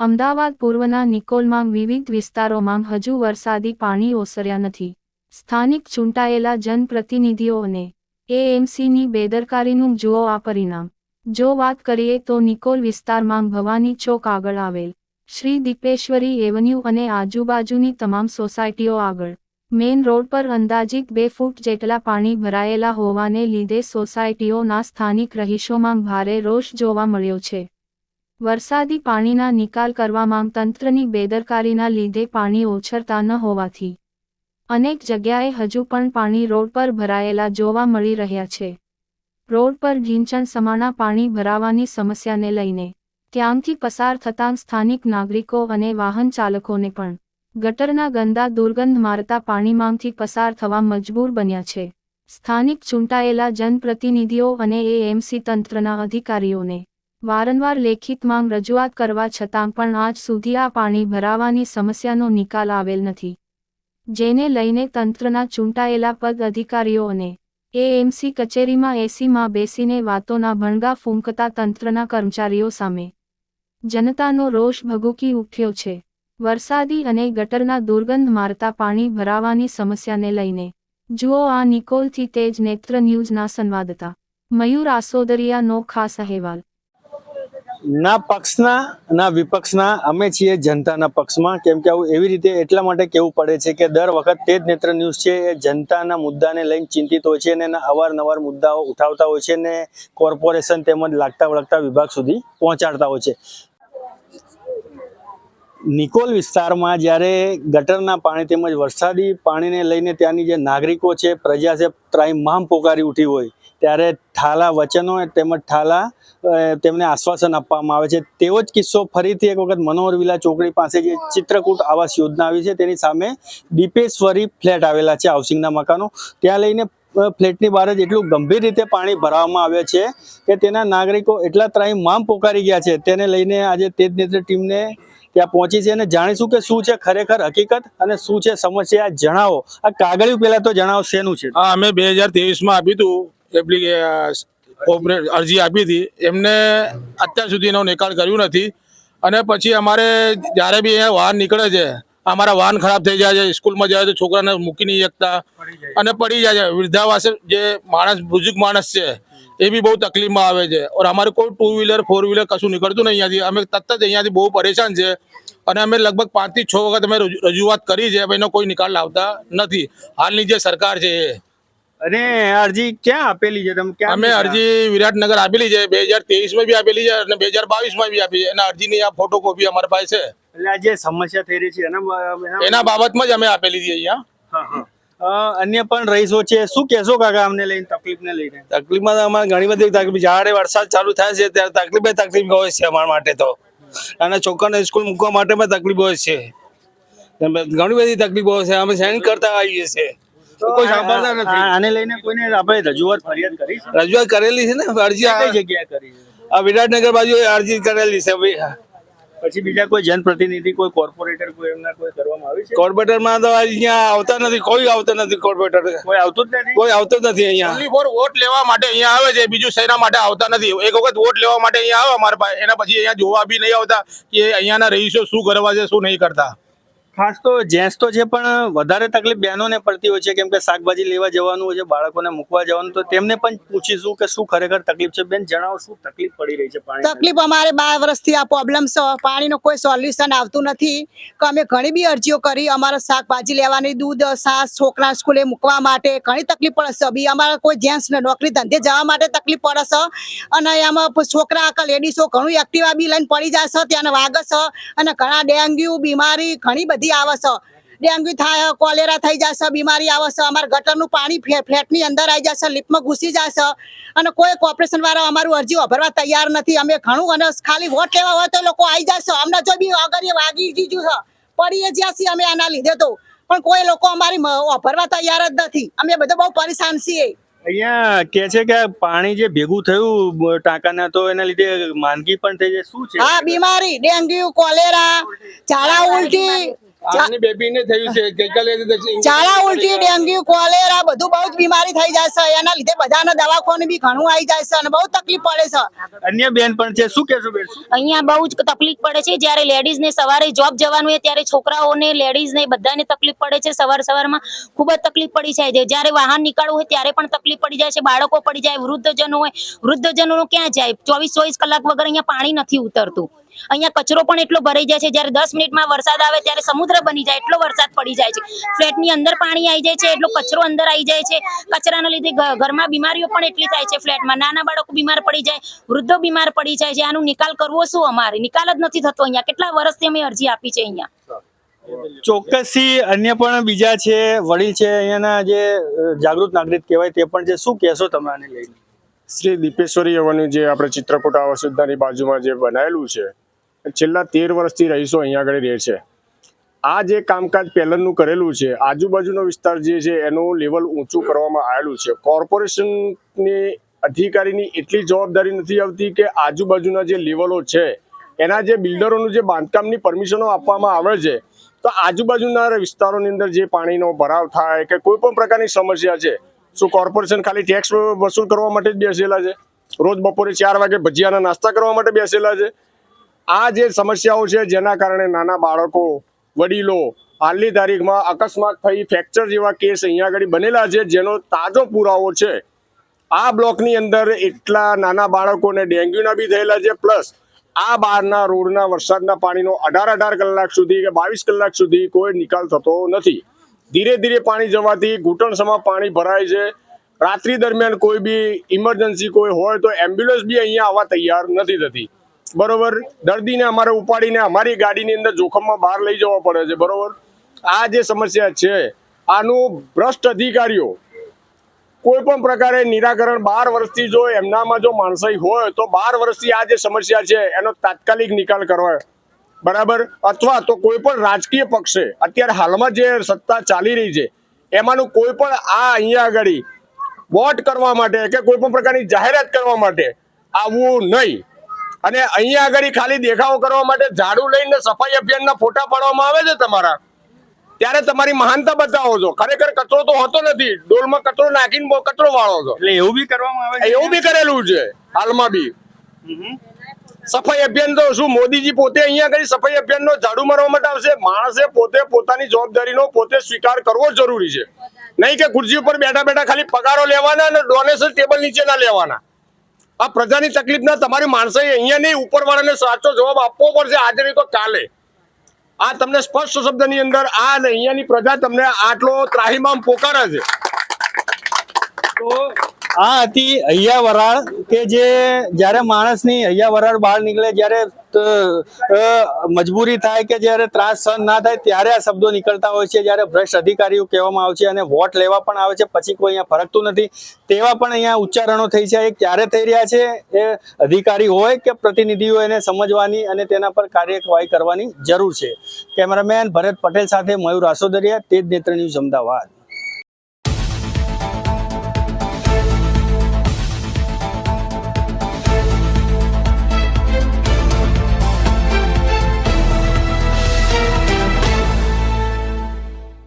અમદાવાદ પૂર્વના નિકોલમાં વિવિધ વિસ્તારોમાં હજુ વરસાદી પાણી ઓસર્યા નથી. સ્થાનિક ચૂંટાયેલા જનપ્રતિનિધિઓને એએમસીની બેદરકારીનું જુઓ આ પરિણામ. જો વાત કરીએ તો નિકોલ વિસ્તારમાં ભવાની ચોક આગળ આવેલ શ્રી દીપેશ્વરી એવન્યુ અને આજુબાજુની તમામ સોસાયટીઓ આગળ. મેઇન રોડ પર અંદાજિત બે ફૂટ જેટલા પાણી ભરાયેલા હોવાને લીધે સોસાયટીઓના સ્થાનિક રહીશોમાં ભારે રોષ જોવા મળ્યો છે. વરસાદી પાણીના નિકાલ કરવામાં તંત્રની બેદરકારીના લીધે પાણી ઓછરતા ન હોવાથી અનેક જગ્યાએ હજુ પણ પાણી રોડ પર ભરાયેલા જોવા મળી રહ્યા છે. રોડ પર ઢીંચણ સમાણા પાણી ભરાવાની સમસ્યાને લઈને ત્યાંથી પસાર થતાં સ્થાનિક નાગરિકો અને વાહન ચાલકોને પણ ગટરના ગંદા દુર્ગંધ મારતા પાણીમાંથી પસાર થવા મજબૂર બન્યા છે. સ્થાનિક ચૂંટાયેલા જનપ્રતિનિધિઓ અને એએમસી તંત્રના અધિકારીઓને વારંવાર લેખિત માંગ રજૂઆત કરવા છતાં પણ આજ સુધી આ પાણી ભરાવાની સમસ્યાનો નિકાલ આવેલ નથી. જેને લઈને તંત્રના ચૂંટાયેલા પદ અધિકારીઓ અને એએમસી કચેરીમાં એસીમાં બેસીને વાતોના ભણગા ફૂંકતા તંત્રના કર્મચારીઓ સામે જનતાનો રોષ ભગુકી ઉઠ્યો છે. વરસાદી અને ગટરના દુર્ગંધ મારતા પાણી ભરાવાની સમસ્યાને લઈને જુઓ આ નિકોલથી તેજ નેત્ર ન્યૂઝના સંવાદતા મયુર આસોદરિયાનો ખાસ અહેવાલ. ના પક્ષના, ના વિપક્ષના, અમે છીએ જનતાના પક્ષમાં. કેમ કે આવું એવી રીતે એટલા માટે કહેવું પડે છે કે દર વખત તે જ નેત્ર ન્યૂઝ છે, એ જનતાના મુદ્દાને લઈને ચિંતિત હોય છે અને એના અવારનવાર મુદ્દાઓ ઉઠાવતા હોય છે અને કોર્પોરેશન તેમજ લાગતા વળગતા વિભાગ સુધી પહોંચાડતા હોય છે. નિકોલ વિસ્તારમાં જ્યારે ગટરના પાણી તેમજ વરસાદી પાણીને લઈને ત્યાંની જે નાગરિકો છે, પ્રજા છે ત્રાહિમામ પોકારી ઉઠી હોય. ત્યારે ઠાલા વચનો તેમજ ઠાલા તેમને આશ્વાસન આપવામાં આવે છે. તેવો જ કિસ્સો ફરીથી એક વખત મનોહર વિલા ચોકડી પાસે જે ચિત્રકૂટ આવાસ યોજના આવી છે, તેની સામે દીપેશ્વરી ફ્લેટ આવેલા છે હાઉસિંગના મકાનો. ત્યાં લઈને ફ્લેટની બહાર જ એટલું ગંભીર રીતે પાણી ભરાવામાં આવે છે કે તેના નાગરિકો એટલા ત્રાહી માં પોકારી ગયા છે. તેને લઈને આજે તેજ નેત્ર ટીમને ત્યાં પહોંચી છે અને જાણીશું કે શું છે ખરેખર હકીકત અને શું છે સમસ્યા. જણાવો. આ કાગળિયું પહેલા તો જણાવો, શેનું છે? હા, અમે બે હજાર તેવીસમાં આપ્યું હતું. એપ્લિકે અરજી આપી હતી. એમને અત્યાર સુધી એનો નિકાલ કર્યું નથી. અને પછી અમારે જ્યારે બી અહીંયા વાહન નીકળે છે, અમારા વાહન ખરાબ થઈ જાય છે, સ્કૂલમાં જાય તો છોકરાને મૂકી નહીં શકતા. અને પડી જાય છે. વૃદ્ધાવાસ જે માણસ, બુઝુર્ગ માણસ છે, એ બી બહુ તકલીફમાં આવે છે. અમારે કોઈ ટુ વ્હીલર ફોર વ્હીલર કશું નીકળતું નહીં અહીંયાથી. અમે તરત જ અહીંયાથી બહુ પરેશાન છે. અને અમે લગભગ પાંચથી છ વખત અમે રજૂ- રજૂઆત કરી છે એનો કોઈ નિકાલ લાવતા નથી. હાલની જે સરકાર છે એ. અને અરજી ક્યાં આપેલી છે? તમે ક્યાં અમે અરજી વિરાટનગર આપેલી છે બે હજાર તેવીસમાં બી આપેલી છે અને બે હજાર બાવીસમાં બી આપી છે. એના અરજીની આ ફોટોકોપી અમારી પાસે છે. એટલે આ જે સમસ્યા થઈ રહી છે એના એના- બાબતમાં જ અમે આપેલી છે અહીંયા. હા, હા. અ, અન્ય પણ રહીશો છે શું કહેશો કાકા અમને લઈને તકલીફને લઈને? તકલીફમાં અમારે ઘણી બધી તકલીફ જ્યારે વરસાદ ચાલુ થાય છે ત્યારે તકલીફ તકલીફ હોય છે અમારા માટે તો. અને છોકરાને સ્કૂલ મૂકવા માટે પણ તકલીફ હોય છે. ઘણી બધી તકલીફો હોય છે. અમે સહેન કરતા આવીએ છીએ. કોઈ સાંભળતા નથી. આને લઈને કોઈને આપણે રજૂઆત ફરિયાદ કરી છે? રજૂઆત કરેલી છે ને? અરજી આ- જગ્યાએ કરી છે? આ વિરાટનગર બાજુ અરજી કરેલી છે. ભાઈ પછી બીજા કોઈ જનપ્રતિનિધિ કોઈ કોર્પોરેટર કોઈ એમના કોઈ કરવામાં આવી છે? કોર્પોરેટરમાં તો અહીંયા આવતા નથી. કોઈ આવતા નથી કોર્પોરેટર. કોઈ આવતું જ નથી? કોઈ આવતો જ નથી અહીંયા. ઓનલી ફોર વોટ લેવા માટે અહીંયા આવે છે. બીજું શેના માટે આવતા નથી? એક વખત વોટ લેવા માટે અહીંયા આવે અમારા પાસે એના પછી અહીંયા જોવા બી નહીં આવતા કે અહીંયાના રહીશો શું કરવા છે શું નહીં કરતા. ખાસ તો જેન્ટ્સ તો છે પણ વધારે તકલીફ બહેનોને પડતી હોય છે, કેમ કે શાકભાજી લેવા જવાનું હોય છે, બાળકોને મૂકવા જવાનું, તો તેમને પણ પૂછીશું કે શું ખરેખર તકલીફ છે. બેન, જણાવો શું તકલીફ પડી રહી છે પાણી તકલીફ અમારે બાર વર્ષથી આ પ્રોબ્લેમ છે પાણીનો કોઈ સોલ્યુશન આવતું નથી. કે અમે ઘણી બી અરજીઓ કરી, અમારે શાકભાજી લેવાની, દૂધ, સાસ, છોકરા સ્કૂલે મૂકવા માટે ઘણી તકલીફ પડે છે બી અમારા કોઈ જેન્ટ્સ નોકરી ધંધે જવા માટે તકલીફ પડે છે અને એમાં છોકરા, આખા લેડીઝો ઘણું એક્ટિવા બી લઈને પડી જાય છે ત્યાં વાગે છે અને ઘણા ડેન્ગ્યુ, બીમારી, ઘણી બધી આવે છે ડેન્ગ્યુ થાય કોલેરા થઈ જશે બીમારી આવશે અમારા ગટરનું પાણી ફ્લે- ફ્લેટની અંદર આવી જશે લિફ્ટમાં ઘૂસી જશે. અને કોઈ કોર્પોરેશન વાળા અમારું અરજી ભરવા તૈયાર નથી. અમે ઘણું અને ખાલી વોટ લેવા હોય તો લોકો આવી જશે. અમને જો બી અગર એ વાગી ગયું છે પડીએ જ્યાં છીએ અમે આના લીધે તો. પણ કોઈ લોકો અમારી ભરવા તૈયાર જ નથી. અમે બધા બહુ પરેશાન છીએ. અહીંયા કે છે કે પાણી જે ભેગું થયું ટાંકાના તો એના લીધે માંદગી પણ થઈ જાય. શું છે? હા બીમારી ડેન્ગ્યુ કોલેરા ઝાડા ઉલટી આની બેબીને થયું છે ગઈકાલે ઝાડા ઉલટી ડેન્ગ્યુ કોલેરા બધું બહુ જ બીમારી થઈ જાય છે એના લીધે બધાના દવાખાનું બી ઘણું આવી જાય છે અને બહુ તકલીફ પડે છે. અન્ય બેન પણ છે શું કહેશો બેન? અહીંયા બહુ જ તકલીફ પડે છે. જ્યારે લેડીઝ ને સવારે જોબ જવાનું હોય ત્યારે છોકરાઓને લેડીઝ ને બધાને તકલીફ પડે છે. સવાર સવારમાં ખૂબ જ તકલીફ પડી જાય છે. જ્યારે વાહન નીકળવું હોય ત્યારે પણ તકલીફ પડી જાય છે. બાળકો પડી જાય વૃદ્ધજનો હોય વૃદ્ધજનો ક્યાં જાય? ચોવીસ ચોવીસ કલાક વગર અહીંયા પાણી નથી ઉતરતું. અહીંયા કચરો પણ એટલો ભરાઈ જાય છે. જ્યારે દસ મિનિટમાં વરસાદ આવે ત્યારે સમુદ્ર બની જાય એટલો વરસાદ પડી જાય છે. ફ્લેટની અંદર પાણી આવી જાય છે એટલો કચરો અંદર આવી જાય છે. કચરાના લીધે ઘરમાં બીમારીઓ પણ એટલી થાય છે ફ્લેટમાં. નાના બાળકો બીમાર પડી જાય વૃદ્ધો બીમાર પડી જાય છે. આનું નિકાલ કરવો શું અમારે? નિકાલ જ નથી થતો અહીંયા. કેટલા વર્ષથી અમે અરજી આપી છે અહીંયા? ચોક્કસથી અન્ય પણ બીજા છે વડીલ છે અહીંયાના જે જાગૃત નાગરિક કહેવાય તે પણ છે. શું કહેશો તમે આને લઈને? શ્રી દીપેશ્વરી યવનનું જે આપણે ચિત્રકૂટ આવાસ યોજનાની બાજુમાં જે બનાવેલું છે છેલ્લા તેર વર્ષથી રહીશો અહીંયા આગળ રહે છે. આ જે કામકાજ પહેલાંનું કરેલું છે, આજુબાજુનો વિસ્તાર જે છે, એનું લેવલ ઊંચું કરવામાં આવેલું છે. કોર્પોરેશનની અધિકારીની એટલી જવાબદારી નથી આવતી કે આજુબાજુના જે લેવલો છે, એના જે બિલ્ડરોનું જે બાંધકામની પરમિશનો આપવામાં આવે છે, તો આજુબાજુના વિસ્તારોની અંદર જે પાણીનો ભરાવ થાય કે કોઈ પણ પ્રકારની સમસ્યા છે, શું કોર્પોરેશન ખાલી ટેક્સ વસૂલ કરવા માટે જ બેસેલા છે? રોજ બપોરે ચાર વાગે ભજીયાના નાસ્તા કરવા માટે બેસેલા છે? આ જે સમસ્યાઓ છે, જેના કારણે નાના બાળકો, વડીલો હાલની તારીખમાં અકસ્માત થઈ, ફ્રેક્ચર જેવા કેસ અહીંયા આગળ બનેલા છે, જેનો તાજો પુરાવો છે. આ બ્લોકની અંદર એટલા નાના બાળકોને ડેન્ગ્યુના બી થયેલા છે, પ્લસ આ બહારના રોડના વરસાદના પાણીનો અઢાર અઢાર કલાક સુધી કે બાવીસ કલાક સુધી કોઈ નિકાલ થતો નથી. ધીરે ધીરે પાણી જવાથી ઘૂંટણસમાં પાણી ભરાય છે. રાત્રિ દરમિયાન કોઈ બી ઇમરજન્સી કોઈ હોય તો એમ્બ્યુલન્સ બી અહીંયા આવવા તૈયાર નથી થતી. બરોબર? દર્દીને અમારે ઉપાડીને અમારી ગાડીની અંદર જોખમમાં બહાર લઈ જવા પડે છે, બરોબર? આ જે સમસ્યા છે, આનું ભ્રષ્ટ અધિકારીઓ કોઈ પણ પ્રકારે નિરાકરણ બાર વર્ષથી જો એમનામાં જો માણસાઈ હોય, તો બાર વર્ષથી આ જે સમસ્યા છે, એનો તાત્કાલિક નિકાલ કરવા. બરાબર? અથવા તો કોઈ પણ રાજકીય પક્ષે, અત્યારે હાલમાં જે સત્તા ચાલી રહી છે, એમાંનું કોઈ પણ આ અહીંયા આગળ વોટ કરવા માટે કે કોઈ પણ પ્રકારની જાહેરાત કરવા માટે આવવું નહીં. અને અહીંયા આગળ ખાલી દેખાવો કરવા માટે ઝાડુ લઈને સફાઈ અભિયાનના ફોટા પાડવામાં આવે છે તમારા. ત્યારે તમારી મહાનતા બતાવો છો. ખરેખર કચરો તો હોતો નથી. ડોલમાં કચરો નાખીને કચરો વાળો છો. એટલે એવું બી કરવામાં આવે એવું બી કરેલું છે હાલમાં બી. સફાઈ અભિયાન તો શું મોદીજી પોતે અહીંયા આગળ સફાઈ અભિયાનનો ઝાડુ મારવા માટે આવશે? માણસે પોતે પોતાની જવાબદારીનો પોતે સ્વીકાર કરવો જરૂરી છે. નહીં કે ખુરશી ઉપર બેઠા બેઠા ખાલી પગારો લેવાના અને ડોનેશન ટેબલ નીચે ના લેવાના. આ પ્રજાની તકલીફ ના તમારી માણસે અહીંયા નહીં, ઉપરવાળાને સાચો જવાબ આપવો પડશે. આજે નહીં તો કાલે. આ તમને સ્પષ્ટ શબ્દની અંદર આ અહીંયાની પ્રજા તમને આટલો ત્રાહીમામ પોકારે છે. તો આ હતી હૈયા વરાળ કે જે જ્યારે માણસની હૈયા વરાળ બહાર નીકળે, જ્યારે મજબૂરી થાય કે જ્યારે ત્રાસ સહન ના થાય, ત્યારે આ શબ્દો નીકળતા હોય છે. જ્યારે ભ્રષ્ટ અધિકારીઓ કહેવામાં આવે છે અને વોટ લેવા પણ આવે છે, પછી કોઈ અહીંયા ફરકતું નથી. તેવા પણ અહીંયા ઉચ્ચારણો થઈ છે. એ ક્યારે થઈ રહ્યા છે, એ અધિકારી હોય કે પ્રતિનિધિઓ એને સમજવાની અને તેના પર કાર્યવાહી કરવાની જરૂર છે. કેમેરામેન ભરત પટેલ સાથે મયુર આસોદરિયા, તેજ નેત્ર ન્યૂઝ અમદાવાદ.